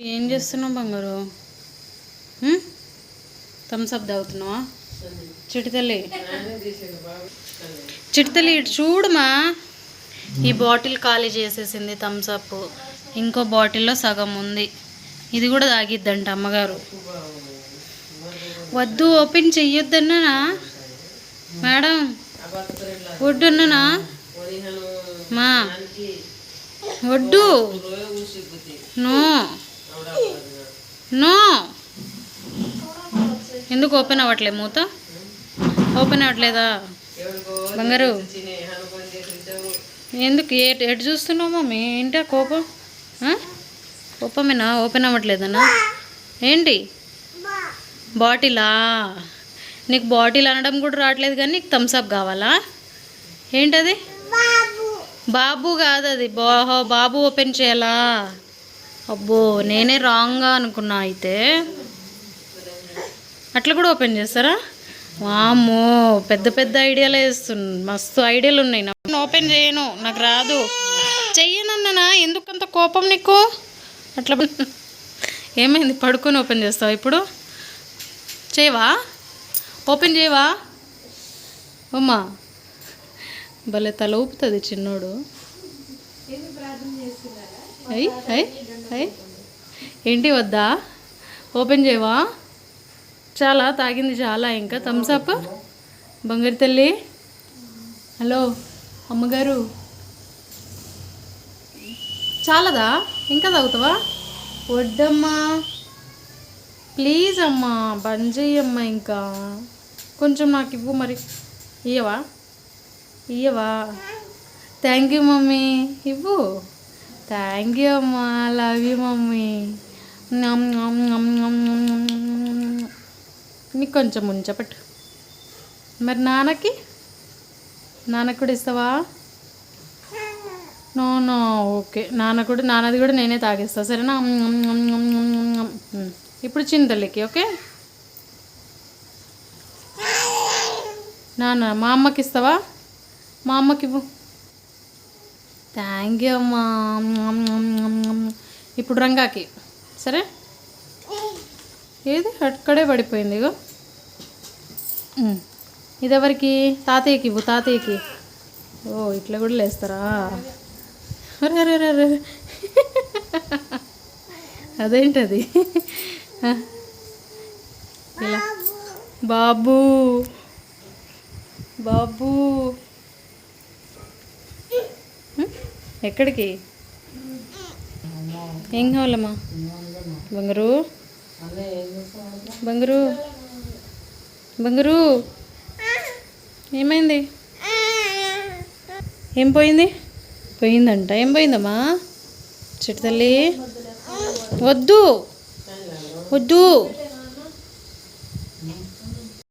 ఏం చేస్తున్నావు బంగారు? థమ్స్అప్ తాగుతున్నావా? చిటితల్లి చిటితల్లి ఇటు చూడమా. ఈ బాటిల్ ఖాళీ చేసేసింది థమ్స్అప్ ఇంకో బాటిల్లో సగం ఉంది. ఇది కూడా తాగిద్దంట అమ్మగారు. వద్దు ఓపెన్ చెయ్యొద్దన్నానా? మేడం వడ్డున్నానా మా వడ్డు నో. నో. ఎందుకు ఓపెన్ అవ్వట్లే మూత? ఓపెన్ అవ్వట్లేదా? బంగారు. ఎందుకు? ఏ ఎటు చూస్తున్నావు మమ్మీ? ఏంటా కోపం? కోపమేనా? ఓపెన్ అవ్వట్లేదనా? ఏంటి? బాటిలా? నీకు బాటిల్ అనడం కూడా రావట్లేదు కానీ నీకు థమ్స్అప్ కావాలా? ఏంటది? బాబు. కాదు అది బా బాబు ఓపెన్ చేయాలా? అబ్బో నేనే రాంగ్గా అనుకున్నా అయితే. అట్లా కూడా ఓపెన్ చేస్తారా? వామ్మో పెద్ద పెద్ద ఐడియాలు వేస్తున్నా మస్తు ఐడియాలు ఉన్నాయి. నాకు ఓపెన్ చేయను నాకు రాదు. చెయ్యనన్నానా? ఎందుకు అంత కోపం నీకు? అట్లా ఏమైంది? పడుకొని ఓపెన్ చేస్తావా ఇప్పుడు? చేయవా? ఓపెన్ చేయవా? అమ్మా. భలే తల ఊపుతుంది చిన్నోడు. అయ్యి అయ్యి ఏంటి వద్దా? ఓపెన్ చేయవా? చాలా తాగింది చాలా ఇంకా. థమ్స్అప్ బంగారు తల్లి? హలో అమ్మగారు? చాలదా? ఇంకా తాగుతావా? వద్దమ్మా. ప్లీజ్ అమ్మా బంద్ చెయ్యమ్మా ఇంకా. కొంచెం నాకు ఇవ్వు మరి. ఇయ్యవా? ఇయ్యవా? Thank you mummy. ఇవ్వు? థ్యాంక్ యూ అమ్మా లవ్ యూ మమ్మీ నీకు కొంచెం ఉంచపట్టు మరి నాన్నకి నాన్నకు కూడా ఇస్తావా నో నో ఓకే నాన్న కూడా నాన్నది కూడా నేనే తాగేస్తా సరేనా ఇప్పుడు చింతలకి ఓకే నాన్న మా అమ్మకి ఇస్తావా మా అమ్మకి ఇవ్వు థ్యాంక్ యూ అమ్మా. ఇప్పుడు రంగాకి. సరే? ఏది? అక్కడే పడిపోయింది ఇగో. ఇదెవరికి? ఇది ఎవరికి తాతయ్యకి ఇవ్వు తాతయ్యకి. ఓ ఇట్లా కూడా లేస్తారా? అరే అరే అరే అరే. అదేంటది? ఇలా. బాబు. బాబు. ఎక్కడికి? ఏం కావాలమ్మా? బంగారు? బంగారు? బంగారు? ఏమైంది? ఏం పోయింది? పోయిందంట. ఏం పోయిందమ్మా? చెట్టు తల్లి? వద్దు. వద్దు.